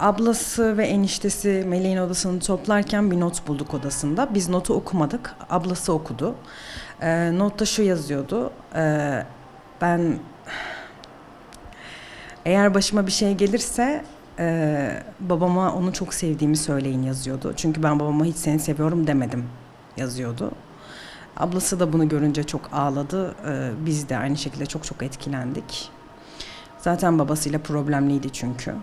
Ablası ve eniştesi Meleğin odasını toplarken bir not bulduk odasında. Biz notu okumadık. Ablası okudu. Ee, notta şu yazıyordu. Ee, ben eğer başıma bir şey gelirse e, babama onu çok sevdiğimi söyleyin yazıyordu. Çünkü ben babama hiç seni seviyorum demedim yazıyordu. Ablası da bunu görünce çok ağladı. Ee, biz de aynı şekilde çok çok etkilendik. Zaten babasıyla problemliydi çünkü.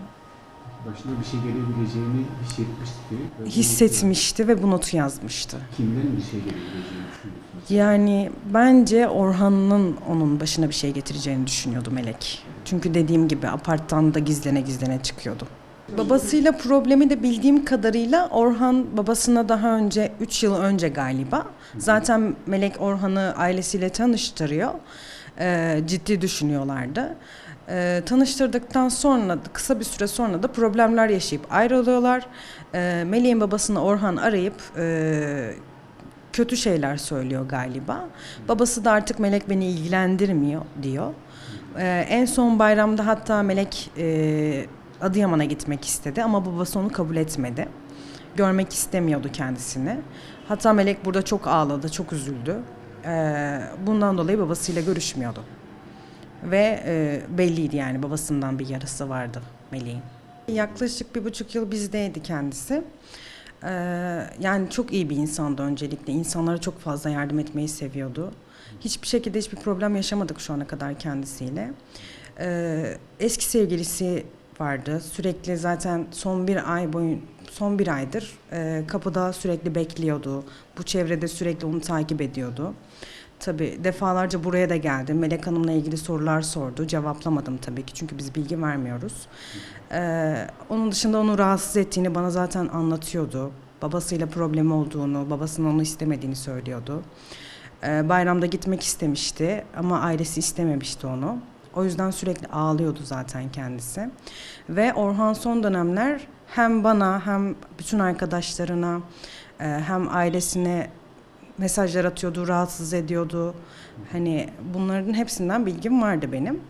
Başına bir şey gelebileceğini hissetmişti. Hissetmişti ve bu notu yazmıştı. Kimden bir şey gelebileceğini düşünüyorsunuz? Yani bence Orhan'ın onun başına bir şey getireceğini düşünüyordu Melek. Çünkü dediğim gibi aparttan da gizlene gizlene çıkıyordu. Babasıyla problemi de bildiğim kadarıyla Orhan babasına daha önce 3 yıl önce galiba. Zaten Melek Orhan'ı ailesiyle tanıştırıyor. Ee, ciddi düşünüyorlardı. Ee, tanıştırdıktan sonra kısa bir süre sonra da problemler yaşayıp ayrılıyorlar. Ee, Melek'in babasını Orhan arayıp e, kötü şeyler söylüyor galiba. Babası da artık Melek beni ilgilendirmiyor diyor. Ee, en son bayramda hatta Melek e, Adıyaman'a gitmek istedi ama babası onu kabul etmedi. Görmek istemiyordu kendisini. Hatta Melek burada çok ağladı, çok üzüldü. Ee, bundan dolayı babasıyla görüşmüyordu. Ve e, belliydi yani babasından bir yarısı vardı Melek'in. Yaklaşık bir buçuk yıl bizdeydi kendisi. Ee, yani çok iyi bir insandı öncelikle. İnsanlara çok fazla yardım etmeyi seviyordu. Hiçbir şekilde hiçbir problem yaşamadık şu ana kadar kendisiyle. Ee, eski sevgilisi vardı. Sürekli zaten son bir ay boyun son bir aydır e, kapıda sürekli bekliyordu. Bu çevrede sürekli onu takip ediyordu. Tabii defalarca buraya da geldi. Melek Hanım'la ilgili sorular sordu. Cevaplamadım tabii ki çünkü biz bilgi vermiyoruz. Ee, onun dışında onu rahatsız ettiğini bana zaten anlatıyordu. Babasıyla problemi olduğunu, babasının onu istemediğini söylüyordu. Ee, bayramda gitmek istemişti ama ailesi istememişti onu. O yüzden sürekli ağlıyordu zaten kendisi. Ve Orhan son dönemler hem bana hem bütün arkadaşlarına e, hem ailesine mesajlar atıyordu, rahatsız ediyordu. Hani bunların hepsinden bilgim vardı benim.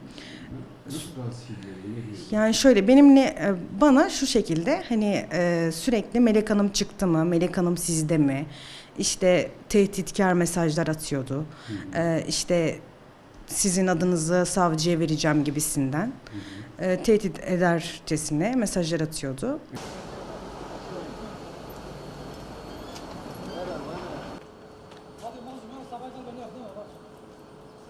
Yani şöyle benimle e, bana şu şekilde hani e, sürekli Melek Hanım çıktı mı, Melek Hanım sizde mi? İşte tehditkar mesajlar atıyordu. E, işte sizin adınızı savcıya vereceğim gibisinden. E, tehdit edercesine mesajlar atıyordu.